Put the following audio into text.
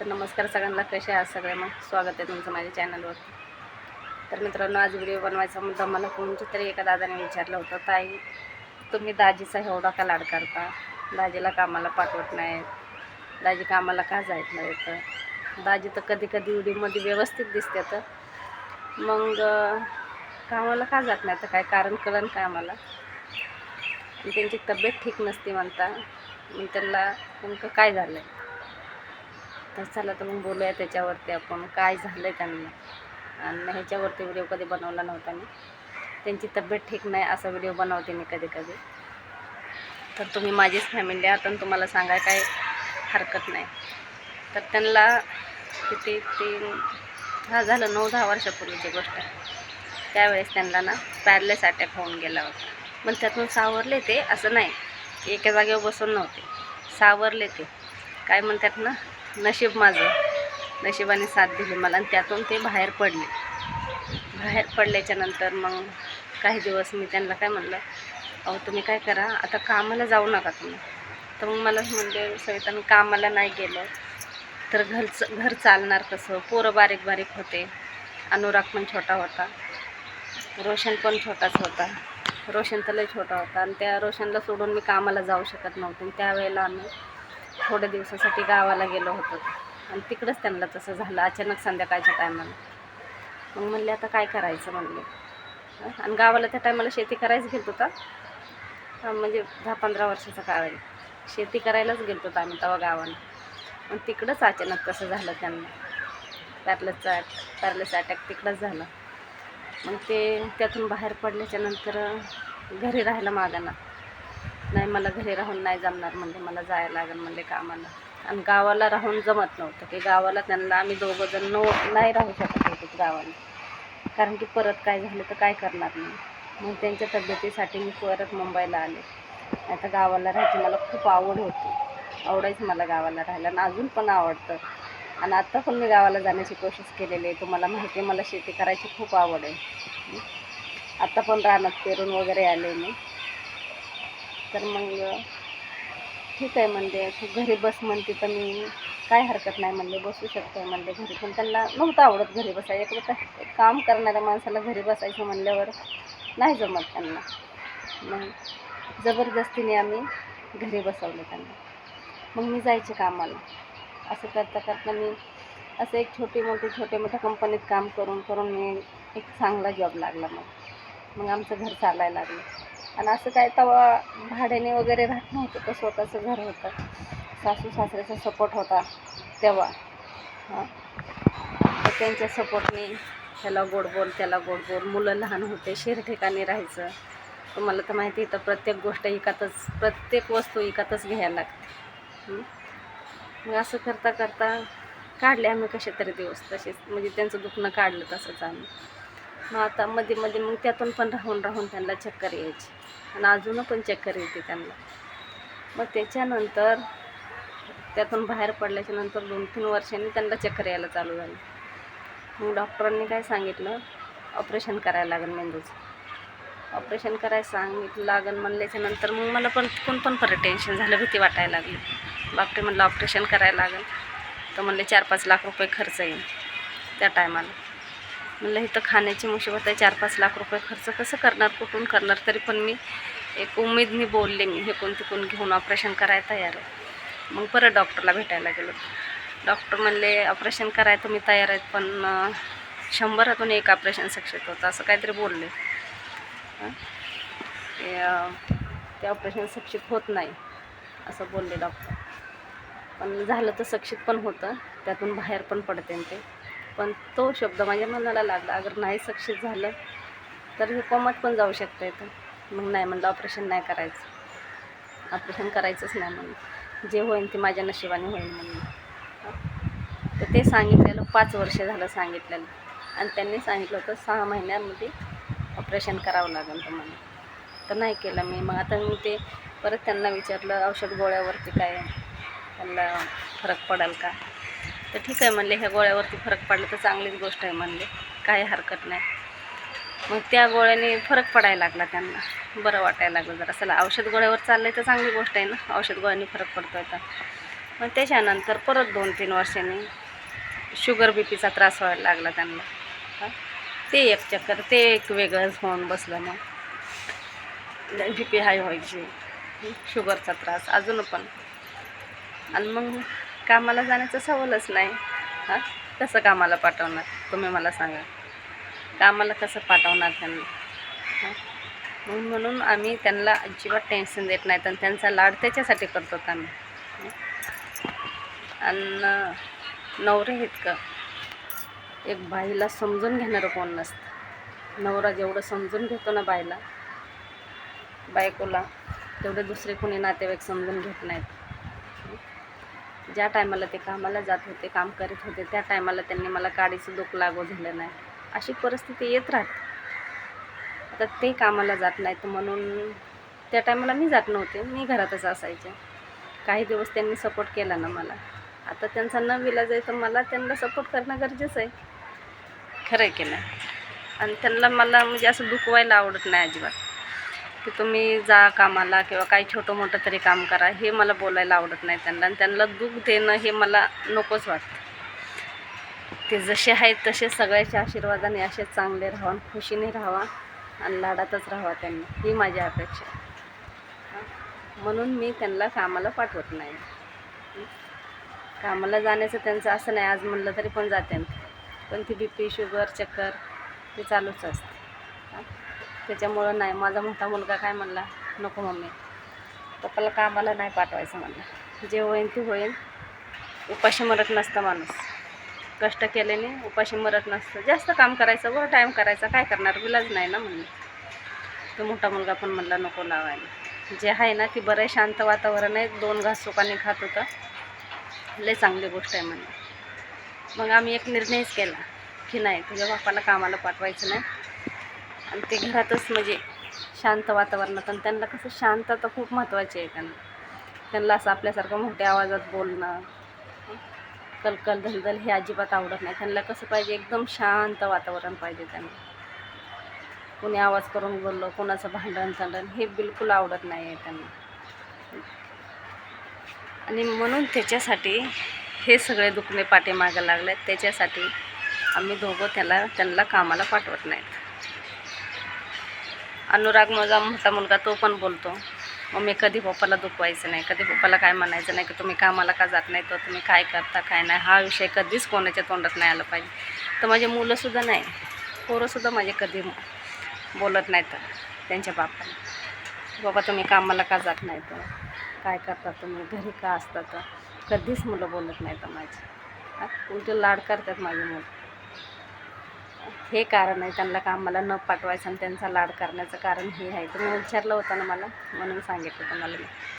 तर नमस्कार सगळ्यांना कसे आहात सगळे मग स्वागत आहे तुमचं माझ्या चॅनलवर तर मित्रांनो आज व्हिडिओ बनवायचा मुद्दा मला कोणच्या तरी एका दादाने विचारलं होतं. ताई तुम्ही दाजीचा एवढा का लाड करता? दाजीला कामाला पाठवत नाहीत. दाजी कामाला का जायत नाही तर दाजी तर कधी कधी व्हिडिओमध्ये व्यवस्थित दिसते तर. मग कामाला का जात नाही तर काय कारण कळण का आम्हाला? त्यांची तब्येत ठीक नसते म्हणता. मी त्यांना नेमकं काय झालं आहे तर चला तर मग बोलूया त्याच्यावरती आपण. काय झालं आहे त्यांना? आणि ह्याच्यावरती व्हिडिओ कधी बनवला नव्हता मी. त्यांची तब्येत ठीक नाही असा व्हिडिओ बनवते मी कधी कधी तर तुम्ही माझीच फॅमिली आहात आणि तुम्हाला सांगाय काय हरकत नाही. तर त्यांना किती तीन हा झालं नऊ दहा वर्षापूर्वीची गोष्ट आहे. त्यावेळेस त्यांना ना पॅरलेस अटॅक होऊन गेला होता. पण त्यातून सावरले ते असं नाही एका जागेवर बसून नव्हते. सावरले ते. काय म्हणतात ना नशीब माझं. नशिबाने साथ दिली मला आणि त्यातून ते बाहेर पडले. बाहेर पडल्याच्या नंतर मग काही दिवस मी त्यांना काय म्हणलं अहो तुम्ही काय करा आता कामाला जाऊ नका तुम्ही. तर मग मला म्हणजे सविता मी कामाला नाही गेलं तर घरचं घर चालणार कसं? पोरं बारीक बारीक होते. अनुराग पण छोटा होता. रोशन पण छोटाच होता. रोशन तर लय छोटा होता आणि त्या रोशनला सोडून मी कामाला जाऊ शकत नव्हते. आणि त्यावेळेला आम्ही थोड्या दिवसासाठी गावाला गेलो होतो. आणि तिकडंच त्यांना तसं झालं. अचानक संध्याकाळच्या टायमाला. मग म्हणले आता काय करायचं? म्हणले. आणि गावाला त्या टायमाला शेती करायच गेलो होता. म्हणजे दहा पंधरा वर्षाचा काळ आहे. शेती करायलाच गेलो होतो आम्ही तेव्हा गावाला. आणि तिकडंच अचानक तसं झालं त्यांना. पॅरलेसचा पॅरलेस अटॅक तिकडंच झाला. मग ते त्यातून बाहेर पडल्याच्या नंतर घरी राहायला मागाना नाही मला घरी राहून नाही जमणार म्हणजे मला जायला लागेल म्हणजे कामाला. आणि गावाला राहून जमत नव्हतं की गावाला त्यांना आम्ही दोघंजण नो नाही राहू शकत होतो गावाला. कारण की परत काय झालं तर काय करणार नाही. मग त्यांच्या तब्येतीसाठी मी परत मुंबईला आले. आता गावाला राहायची मला खूप आवड होती. आवडायचं मला गावाला राहायला आणि अजून पण आवडतं. आणि आत्ता पण मी गावाला जाण्याची कोशिश केलेली आहे. तुम्हाला माहिती आहे मला शेती करायची खूप आवड आहे. आत्ता पण रानात पेरून वगैरे आले मी. तर मग ठीक आहे म्हणले. घरी बस म्हणते तर मी काय हरकत नाही म्हणले. बसू शकते म्हणले घरी. पण त्यांना नव्हतं आवडत घरी बसायचं एक तर काम करणाऱ्या माणसाला घरी बसायचं म्हणल्यावर नाही जमत त्यांना. मग जबरदस्तीने आम्ही घरी बसवलं त्यांना. मग मी जायचे कामाला. असं करता करता मी असं एक छोटी मोठी छोट्या मोठ्या कंपनीत काम करून करून मी एक चांगला जॉब लागला मग. मग आमचं घर चालायला लागलं. आणि असं काय तेव्हा भाड्याने वगैरे राहत नव्हतं तर स्वतःचं घर होतं. सासू सासऱ्याचा सपोर्ट होता तेव्हा. हां. तर त्यांच्या सपोर्टने ह्याला गोड बोल त्याला गोड बोल. मुलं लहान होते शेर ठिकाणी राहायचं. तुम्हाला तर माहिती आहे तर प्रत्येक गोष्ट एकातच प्रत्येक वस्तू एकातच घ्यायला लागते. मग असं करता करता काढले आम्ही कसे तरी दिवस. तसेच म्हणजे त्यांचं दुखणं काढलं तसंच आम्ही. मग आता मध्ये मध्ये मग त्यातून पण राहून राहून त्यांना चक्कर यायची. आणि अजून पण चक्कर येते त्यांना. मग त्याच्यानंतर त्यातून बाहेर पडल्याच्या नंतर दोन तीन वर्षांनी त्यांना चक्कर यायला चालू झाली. मग डॉक्टरांनी काय सांगितलं? ऑपरेशन करायला लागेल मेंदूचं ऑपरेशन करायला सांगितलं लागेल म्हणल्याच्या नंतर मग मला पण कोण पण परत टेन्शन झालं भीती वाटायला लागली. डॉक्टर म्हणलं ऑपरेशन करायला लागेल. तर म्हणले चार पाच लाख रुपये खर्च येईल त्या टायमाला. म्हणलं इथं खाण्याची मुशिबत आहे चार पाच लाख रुपये खर्च कसं करणार कुठून करणार? तरी पण मी एक उमेदनी बोलले मी हे कोण तिकून घेऊन ऑपरेशन करायला तयार आहे. मग परत डॉक्टरला भेटायला गेलो. डॉक्टर म्हणले ऑपरेशन करायला तुम्ही तयार आहेत पण शंभरातून एक ऑपरेशन सक्सेस होतं असं काहीतरी बोलले. ते ते ऑपरेशन सक्षित होत नाही असं बोलले डॉक्टर. पण झालं तर सक्षित पण होतं त्यातून बाहेर पण पडते ते. पण तो शब्द माझ्या मनाला लागला. अगर नाही सक्सेस झालं तर हे कोमात पण जाऊ शकतं इथं. मग नाही म्हणलं ऑपरेशन नाही करायचं. ऑपरेशन करायचंच नाही म्हणून जे होईल ते माझ्या नशिबाने होईल म्हणून तर ते सांगितलेलं पाच वर्ष झालं सांगितलेलं. आणि त्यांनी सांगितलं होतं सहा महिन्यामध्ये ऑपरेशन करावं लागेल तुम्हाला तर नाही केलं मी. मग आता मी ते परत त्यांना विचारलं औषध गोळ्यावरती काय त्यांना फरक पडेल का? तर ठीक आहे म्हणले ह्या गोळ्यावरती फरक पडला तर चांगलीच गोष्ट आहे म्हणले. काही हरकत नाही. मग त्या गोळ्याने फरक पडायला लागला त्यांना. बरं वाटायला लागलं जरा. चला औषध गोळ्यावर चाललं आहे तर चांगली गोष्ट आहे ना. औषध गोळ्यांनी फरक पडतो आता. मग त्याच्यानंतर परत दोन तीन वर्षांनी शुगर बी पीचा त्रास व्हायला लागला त्यांना. ते एक चक्कर ते एक वेगळंच होऊन बसलं मग. बी पी हाय व्हायची. शुगरचा त्रास अजून पण. आणि मग कामाला जाण्याचं सवलच नाही. हां? कसं कामाला पाठवणार? तुम्ही मला सांगा. कामाला कसं पाठवणार त्यांना? हां? म्हणून म्हणून आम्ही त्यांना अजिबात टेन्शन देत नाहीत आणि त्यांचा लाड त्याच्यासाठी करतो आम्ही. आणि नवरे इतकं एक बाईला समजून घेणारं कोण नसतं. नवरा जेवढं समजून घेतो ना बाईला बायकोला तेवढे दुसरे कोणी नातेवाईक समजून घेत नाहीत. ज्या टायमाला ते कामाला जात होते काम करत होते त्या टायमाला त्यांनी मला काडीचं दुःख लागू झालं नाही. अशी परिस्थिती येत राहते. आता ते कामाला जात नाहीत म्हणून त्या टायमाला मी जात नव्हते. मी घरातच असायचे. काही दिवस त्यांनी सपोर्ट केला ना मला. आता त्यांचा न विलाज आहे तर मला त्यांना सपोर्ट करणं गरजेचं आहे. खरं आहे की नाही? आणि त्यांना मला म्हणजे असं दुखवायला आवडत नाही अजिबात. की तुम्ही जा कामाला किंवा काही छोटं मोठं तरी काम करा. हे मला बोलायला आवडत नाही त्यांना आणि त्यांना दुःख देणं हे मला नकोच वाटतं. ते जसे आहेत तसे सगळ्याच्या आशीर्वादाने असे चांगले राहा खुशीने राहावा आणि लाडातच राहावा त्यांनी. ही माझी अपेक्षा आहे. म्हणून मी त्यांना कामाला पाठवत नाही. कामाला जाण्याचं त्यांचं असं नाही आज म्हणलं तरी पण जाते. पण ती बी पी शुगर चक्कर ते चालूच असतं. त्याच्यामुळं नाही. माझा मोठा मुलगा काय म्हणला नको मम्मी पप्पाला कामाला नाही पाठवायचं म्हणलं. जे होईल ते होईन. उपाशी मरत नसतं माणूस. कष्ट केल्याने उपाशी मरत नसतं. जास्त काम करायचं वर टाईम करायचा. काय करणार? विलाज नाही ना म्हणलं. तो मोठा मुलगा पण म्हणला नको लावायला. जे आहे ना ती बरं शांत वातावरण आहे. दोन घास सुखाने खात होतं. लय चांगली गोष्ट आहे म्हणलं. मग आम्ही एक निर्णयच केला की नाही तुझ्या बापाला कामाला पाठवायचं नाही. आणि ते घरातच म्हणजे शांत वातावरणात आणि त्यांना कसं शांतता खूप महत्त्वाची आहे त्यांना. त्यांना असं आपल्यासारखं मोठ्या आवाजात बोलणं कलकल दलदल हे अजिबात आवडत नाही. त्यांना कसं पाहिजे एकदम शांत वातावरण पाहिजे त्यांना. कोणी आवाज करून बोललो कोणाचं भांडण तांडण हे बिलकुल आवडत नाही आहे त्यांना. आणि म्हणून त्याच्यासाठी हे सगळे दुखणे पाठीमागं लागले त्याच्यासाठी आम्ही दोघं त्याला त्यांना कामाला पाठवत नाहीत. अनुराग माझा मोठा मुलगा तो पण बोलतो मग मी कधी पप्पाला दुखवायचं नाही कधी पप्पाला काय म्हणायचं नाही की तुम्ही कामाला का जात नाही तर तुम्ही काय करता काय नाही हा विषय कधीच कोणाच्या तोंडात नाही आला पाहिजे. तर माझे मुलंसुद्धा नाही पोरंसुद्धा माझे कधी बोलत नाहीत त्यांच्या बापाला. बाबा तुम्ही कामाला का जात नाही तर काय करता तुम्ही घरी का असता तर कधीच मुलं बोलत नाही तर माझी उलट लाड करतात माझी मुलं. हे कारण आहे त्यांना कामाला न पाठवायचं आणि त्यांचा लाड करण्याचं कारण हे आहे. तुम्ही विचारलं होतं ना मला म्हणून सांगितलं तुम्हाला मी.